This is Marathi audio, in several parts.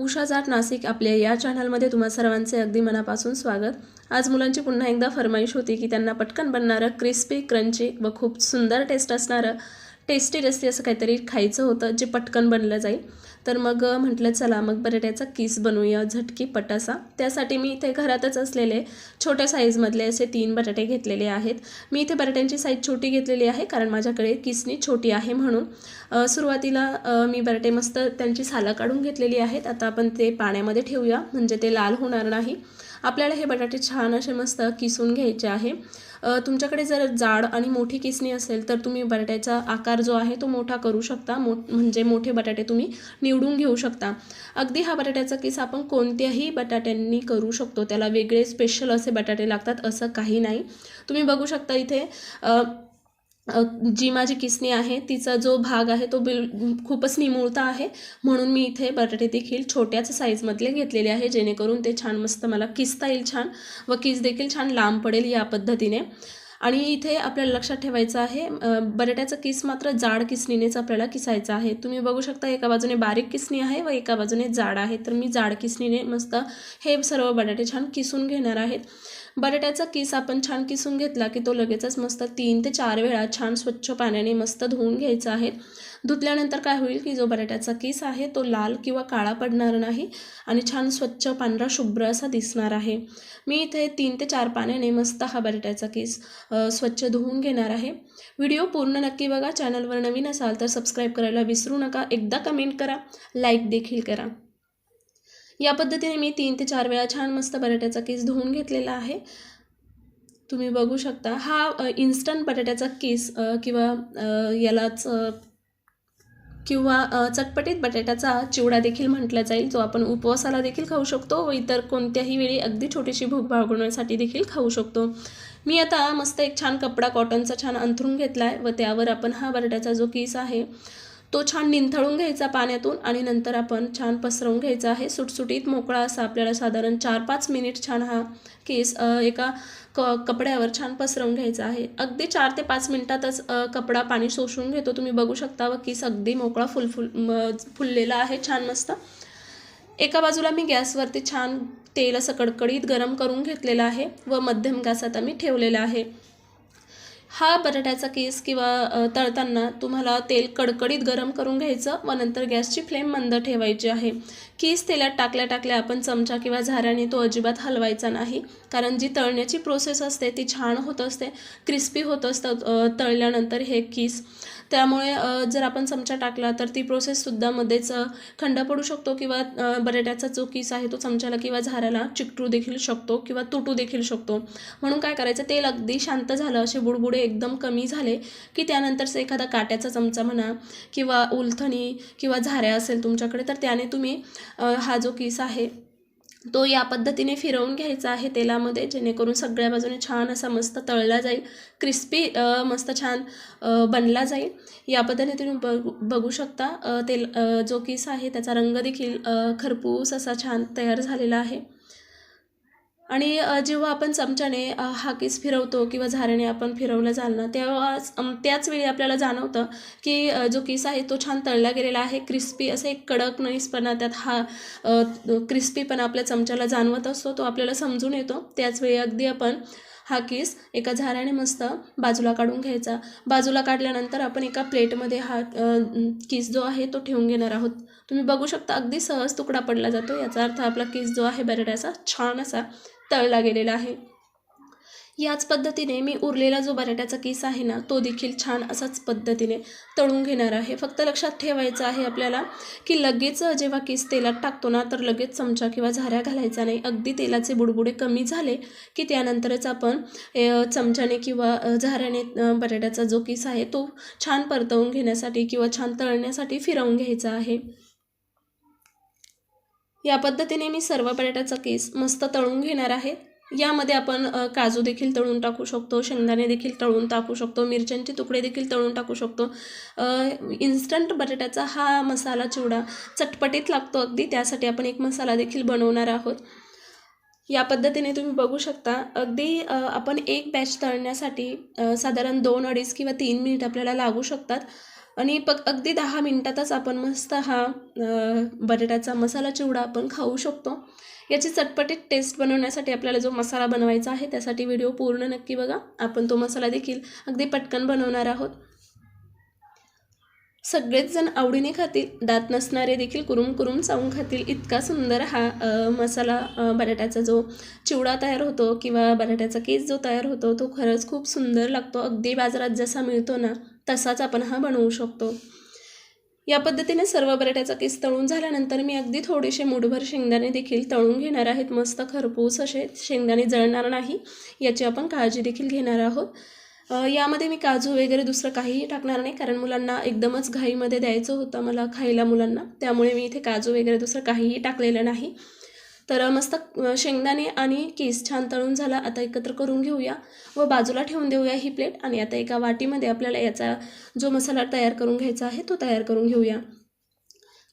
उषा जाट नाशिक आपल्या या चॅनलमध्ये तुम्हा सर्वांचे अगदी मनापासून स्वागत. आज मुलांची पुन्हा एकदा फरमाईश होती की त्यांना पटकन बनणारं क्रिस्पी क्रंची व खूप सुंदर टेस्ट असणारं टेस्टी टेस्टी असं काहीतरी खायचं होतं जे पटकन बनलं जाईल. तर मग म्हटलं चला मग बटाट्याचा किस बनवूया झटकी पटासा. त्यासाठी मी इथे घरातच असलेले छोट्या साईजमधले असे तीन बटाटे घेतलेले आहेत. मी इथे बटाट्यांची साईज छोटी घेतलेली आहे कारण माझ्याकडे किसनी छोटी आहे म्हणून. सुरुवातीला मी बटाटे मस्त त्यांची सालं काढून घेतलेली आहेत. आता आपण ते पाण्यामध्ये ठेवूया म्हणजे ते लाल होणार नाही. आपल्याला हे बटाटे छान असे मस्त किसून घ्यायचे आहे. तुमच्याकडे जर जाड आणि मोठी किसणी असेल तर तुम्ही बटाट्याचा आकार जो आहे तो मोठा करू शकता. मो म्हणजे मोठे बटाटे तुम्ही निवडून घेऊ शकता. अगदी हा बटाट्याचा किस आपण कोणत्याही बटाट्यांनी करू शकतो. त्याला वेगळे स्पेशल असे बटाटे लागतात असं काही नाही. तुम्ही बघू शकता इथे जी माझी किसणी आहे तिचा जो भाग आहे तो बिल खूपच निमुळता आहे. म्हणून मी इथे बटाटे देखील छोट्याच साईजमधले घेतलेले आहे जेणेकरून ते छान मस्त मला किसता येईल छान व किस देखील छान लांब पडेल या पद्धतीने. आणि इथे आपल्याला लक्षात ठेवायचं आहे बटाट्याचं किस मात्र जाड किसणीनेच आपल्याला किसायचं आहे. तुम्ही बघू शकता एका बाजूने बारीक किसणी आहे व एका बाजूने जाड आहे. तर मी जाड किसणीने मस्त हे सर्व बटाटे छान किसून घेणार आहेत बटाट्याचा किस आपण छान किसून घेतला की तो लगेचच मस्त तीन ते चार वेळा छान स्वच्छ पाण्याने मस्त धुवून घ्यायचा आहे. धुतल्यानंतर काय होईल की जो बटाट्याचा किस आहे तो लाल किंवा काळा पडणार नाही आणि छान स्वच्छ पांढरा शुभ्र असा दिसणार आहे. मी इथे तीन ते चार पाण्याने मस्त हा बटाट्याचा किस स्वच्छ धुवून घेणार आहे. व्हिडिओ पूर्ण नक्की बघा. चॅनलवर नवीन असाल तर सबस्क्राईब करायला विसरू नका. एकदा कमेंट करा. लाईक देखील करा. या पद्धतीने मी तीन ते चार वेळा छान मस्त बटाट्याचा केस धुवून घेतलेला आहे. तुम्ही बघू शकता. हा इन्स्टंट बटाट्याचा केस किंवा यालाच किंवा चटपटीत बटाट्याचा चिवडा देखील म्हटला जाईल. जो आपण उपवासाला देखील खाऊ शकतो व इतर कोणत्याही वेळी अगदी छोटीशी भूक भागवण्यासाठी देखील खाऊ शकतो. मी आता मस्त एक छान कपडा कॉटनचा छान अंथरून घेतला आहे व त्यावर आपण हा बटाट्याचा जो केस आहे तो छान निंथळून घ्यायचा पाण्यातून आणि नंतर आपण छान पसरवून घ्यायचा. आहे सुटसुटीत मोकळा असा आपल्याला साधारण चार पाच मिनिट छान हा केस एका क कपड्यावर छान पसरवून घ्यायचा आहे. अगदी चार ते पाच मिनिटातच कपडा पाणी शोषून घेतो. तुम्ही बघू शकता व केस अगदी मोकळा फुलफुल म- फुललेला आहे छान मस्त. एका बाजूला मी गॅसवरती छान तेल असं कडकडीत गरम करून घेतलेलं आहे व मध्यम गॅसात आम्ही ठेवलेला आहे. हा बटाट्याचा केस किंवा तळताना तुम्हाला तेल कडकडीत गरम करून घ्यायचं व नंतर गॅसची फ्लेम मंद ठेवायची आहे. कीस तेलात टाकल्या टाकल्या आपण चमचा किंवा झाऱ्याने तो अजिबात हलवायचा नाही. कारण जी तळण्याची प्रोसेस असते ती छान होत असते क्रिस्पी होत असतं तळल्यानंतर हे कीस. त्यामुळे जर आपण चमचा टाकला तर ती प्रोसेससुद्धा मध्येच खंड पडू शकतो किंवा बटाट्याचा जो कीस आहे तो चमच्याला किंवा झाऱ्याला चिकटू देखील शकतो किंवा तुटू देखील शकतो. म्हणून काय करायचं तेल अगदी शांत झालं असे बुडबुडे एकदम कमी झाले की त्यानंतरच एखादा काट्याचा चमचा म्हणा किंवा उलथणी किंवा झाऱ्या असेल तुमच्याकडे तर त्याने तुम्ही हा जो किस आहे तो या पद्धतीने फिरवून घ्यायचा आहे तेलामध्ये जेणेकरून सगळ्या बाजूने छान असा मस्त तळला जाईल क्रिस्पी मस्त छान बनला जाईल. या पद्धतीने तुम्ही बघू बघू शकता तेल जो किस आहे त्याचा रंग देखील खरपूस असा छान तयार झालेला आहे. आणि जेव्हा आपण चमच्याने हा किस फिरवतो किंवा झाऱ्याने आपण फिरवलं जाल तेव्हा त्याच वेळी आपल्याला जाणवतं की जो किस आहे तो छान तळला गेलेला आहे क्रिस्पी असं एक कडक नईसपणा त्यात हा क्रिस्पीपणा आपल्या चमच्याला जाणवत असतो तो आपल्याला समजून येतो. त्याचवेळी अगदी आपण हा केस एका झाऱ्याने मस्त बाजूला काढून घ्यायचा. बाजूला काढल्यानंतर आपण एका प्लेटमध्ये हा किस जो आहे तो ठेवून घेणार आहोत. तुम्ही बघू शकता अगदी सहज तुकडा पडला जातो. याचा अर्थ आपला केस जो आहे बरड्याचा छान असा तळला गेलेला आहे. याच पद्धतीने मी उरलेला जो बटाट्याचा किस आहे ना तो देखील छान असाच पद्धतीने तळून घेणार आहे. फक्त लक्षात ठेवायचं आहे आपल्याला की लगेच जेव्हा किस तेलात टाकतो ना तर लगेच चमचा किंवा झाऱ्या घालायचा नाही. अगदी तेलाचे बुडबुडे कमी झाले की त्यानंतरच आपण चमच्याने किंवा झाऱ्याने बटाट्याचा जो किस आहे तो छान परतवून घेण्यासाठी किंवा छान तळण्यासाठी फिरवून घ्यायचा आहे. या पद्धतीने मी सर्व बटाट्याचा केस मस्त तळून घेणार आहे. यामध्ये आपण काजू देखील तळून टाकू शकतो शेंगदाणे देखील तळून टाकू शकतो मिरच्यांचे तुकडे देखील तळून टाकू शकतो. इन्स्टंट बटाट्याचा हा मसाला चिवडा चटपटीत लागतो अगदी त्यासाठी आपण एक मसाला देखील बनवणार आहोत. या पद्धतीने तुम्ही बघू शकता अगदी आपण एक बॅच तळण्यासाठी साधारण दोन अडीच किंवा तीन मिनिट आपल्याला लागू शकतात. आणि पक अगदी दहा मिनटातच आपण मस्त हा बटाट्याचा मसाला चिवडा आपण खाऊ शकतो. याची चटपटीत टेस्ट बनवण्यासाठी आपल्याला जो मसाला बनवायचा आहे त्यासाठी व्हिडिओ पूर्ण नक्की बघा. आपण तो मसाला देखील अगदी पटकन बनवणार आहोत. सगळेच जण आवडीने खातील दात नसणारे देखील कुरुम कुरुम चावून खातील. इतका सुंदर हा मसाला बटाट्याचा जो चिवडा तयार होतो किंवा बटाट्याचा केस जो तयार होतो तो खरंच खूप सुंदर लागतो. अगदी बाजारात जसा मिळतो ना तसाच आपण हा बनवू शकतो. या पद्धतीने सर्व बटाट्याचा केस तळून झाल्यानंतर मी अगदी थोडेसे मुठभर शेंगदाणे देखील तळून घेणार आहेत. मस्त खरपूस असे शेंगदाणे जळणार नाही याची आपण काळजी देखील घेणार आहोत. यामध्ये मी काजू वगैरे दुसरं काहीही टाकणार नाही कारण मुलांना एकदमच घाईमध्ये द्यायचं होतं मला खायला मुलांना. त्यामुळे मी इथे काजू वगैरे दुसरं काहीही टाकलेलं नाही. तर मस्त शेंगदाणे आणि केस छान तळून झाला. आता एकत्र करून घेऊया व बाजूला ठेवून देऊया ही प्लेट आणि आता एका वाटीमध्ये आपल्याला याचा जो मसाला तयार करून घ्यायचा आहे तो तयार करून घेऊया.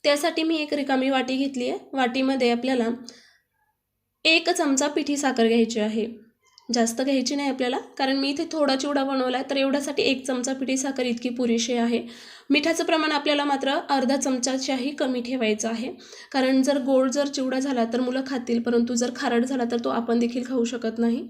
त्यासाठी मी एक रिकामी वाटी घेतली आहे. वाटीमध्ये आपल्याला एक चमचा पिठी साखर घ्यायची आहे. जास्त घ्यायची नाही आपल्याला कारण मी इथे थोडा चिवडा बनवला आहे तर एवढ्यासाठी एक चमचा पिठी साखर इतकी पुरेशी आहे. मिठाचं प्रमाण आपल्याला मात्र अर्धा चमचाच्याही कमी ठेवायचं आहे. कारण जर गोड जर चिवडा झाला तर मुलं खातील परंतु जर खारट झाला तर तो आपण देखील खाऊ शकत नाही.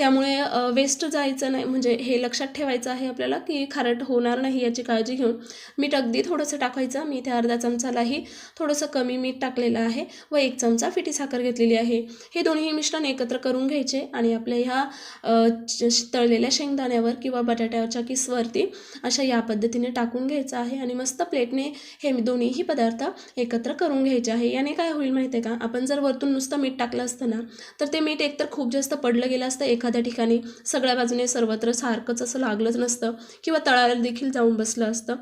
त्यामुळे वेस्ट जायचं नाही. म्हणजे हे लक्षात ठेवायचं आहे आपल्याला की खारट होणार नाही याची काळजी घेऊन. मीठ अगदी थोडंसं टाकायचं. मी इथे अर्धा चमचालाही थोडंसं कमी मीठ टाकलेलं आहे व एक चमचा फिटी साखर घेतलेली आहे. हे दोन्ही मिश्रण एकत्र करून घ्यायचे आणि आपल्या ह्या श- तळलेल्या शेंगदाण्यावर किंवा बटाट्याच्या किसवरती अशा या पद्धतीने टाकून घ्यायचं आहे आणि मस्त प्लेटने हे दोन्हीही पदार्थ एकत्र करून घ्यायचे आहे. याने काय होईल माहिती आहे का? आपण जर वरतून नुसतं मीठ टाकलं असतं ना तर ते मीठ एकतर खूप जास्त पडलं गेलं असतं एखाद्या ठिकाणी सगळ्या बाजूने सर्वत्र सारखंच असं लागलंच नसतं किंवा तळाला देखील जाऊन बसलं असतं.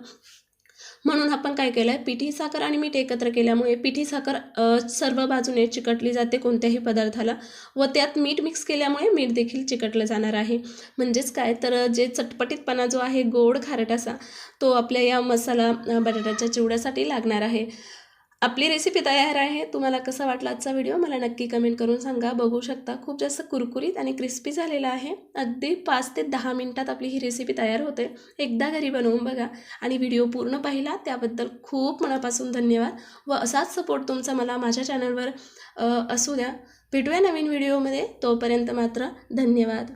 म्हणून आपण काय केलं आहे पिठी साखर आणि मीठ एकत्र केल्यामुळे पिठी साखर सर्व बाजूने चिकटली जाते कोणत्याही पदार्थाला व त्यात मीठ मिक्स केल्यामुळे मीठ देखील चिकटलं जाणार आहे. म्हणजेच काय? तर जे चटपटीतपणा जो आहे गोड खारट असा तो आपल्या या मसाला बटाट्याच्या चिवड्यासाठी लागणार आहे. आपली रेसिपी तयार आहे. तुम्हाला कसा वाटला आजचा व्हिडिओ मला नक्की कमेंट करून सांगा. बघू शकता खूप जास्त कुरकुरीत आणि क्रिस्पी झालेला आहे. अगदी पाच ते दहा मिनटात आपली ही रेसिपी तयार होते. एकदा घरी बनवून बघा. आणि व्हिडिओ पूर्ण पाहिला त्याबद्दल खूप मनापासून धन्यवाद. व असाच सपोर्ट तुमचा मला माझ्या चॅनलवर असू द्या. भेटूया नवीन व्हिडिओमध्ये तोपर्यंत मात्र धन्यवाद.